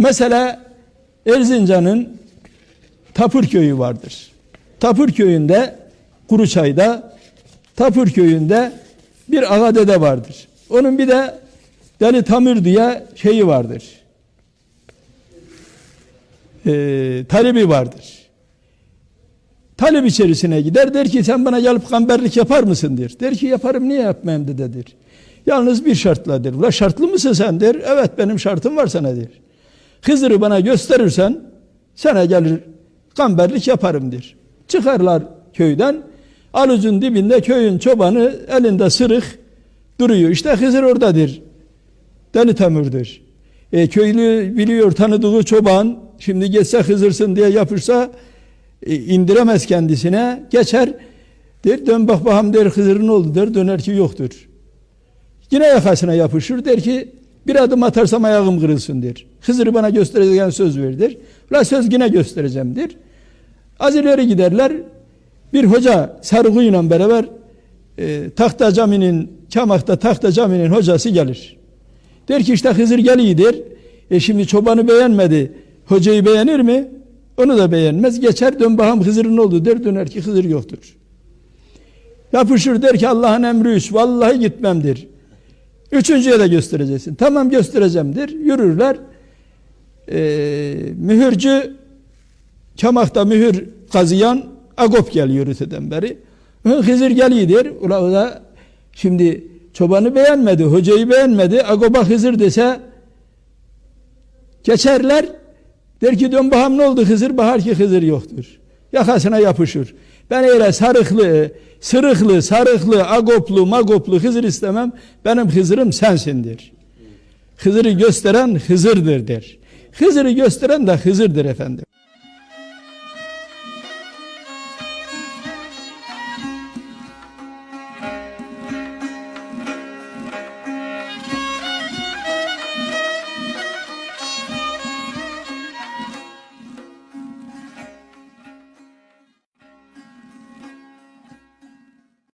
Mesela Erzincan'ın Tapır köyü vardır. Tapır köyünde Kuruçay'da Tapır köyünde bir ağa dede vardır. Onun bir de Deli Tamir diye şeyi vardır. Ee, talebi vardır. Talep içerisine gider der ki sen bana gelip kamberlik yapar mısın der. Der ki yaparım niye yapmayayım dededir. Yalnız bir şartla der. Ula şartlı mısın sen der. Evet benim şartım var sana der. Hızır'ı bana gösterirsen sana gelir kamberlik yaparım der. Çıkarlar köyden. Alucun dibinde köyün çobanı elinde sırık duruyor. İşte Hızır oradadır. Deli Temür'dür. E, köylü biliyor tanıdığı çoban şimdi geçse Hızır'sın diye yapırsa e, indiremez kendisine geçer der dön bak bakalım der Hızır'ın oldu der döner ki yoktur. Yine yakasına yapışır der ki bir adım atarsam ayağım kırılsın der. Hızır'ı bana göstereceğin söz ver der. La söz yine göstereceğim der. Az giderler. Bir hoca sarığıyla beraber e, Tahta Cami'nin Kamak'ta Tahta Cami'nin hocası gelir. Der ki işte Hızır geliyor. E şimdi çobanı beğenmedi. Hocayı beğenir mi? Onu da beğenmez. Geçer dön bakalım Hızır'ın oldu der. Döner ki Hızır yoktur. Yapışır der ki Allah'ın emri üç. Vallahi gitmemdir. Üçüncüye de göstereceksin. Tamam göstereceğimdir. Yürürler. Ee, mühürcü Kamak'ta mühür kazıyan Agop geliyor öteden beri. Hızır geliyor. Ula da şimdi çobanı beğenmedi, hocayı beğenmedi. Agop'a Hızır dese geçerler. Der ki dön bakalım ne oldu Hızır? Bahar ki Hızır yoktur. Yakasına yapışır. Ben öyle sarıklı, sırıklı, sarıklı, agoplu, magoplu Hızır istemem. Benim Hızır'ım sensindir. Hızır'ı gösteren Hızır'dır der. Hızır'ı gösteren de Hızır'dır efendim.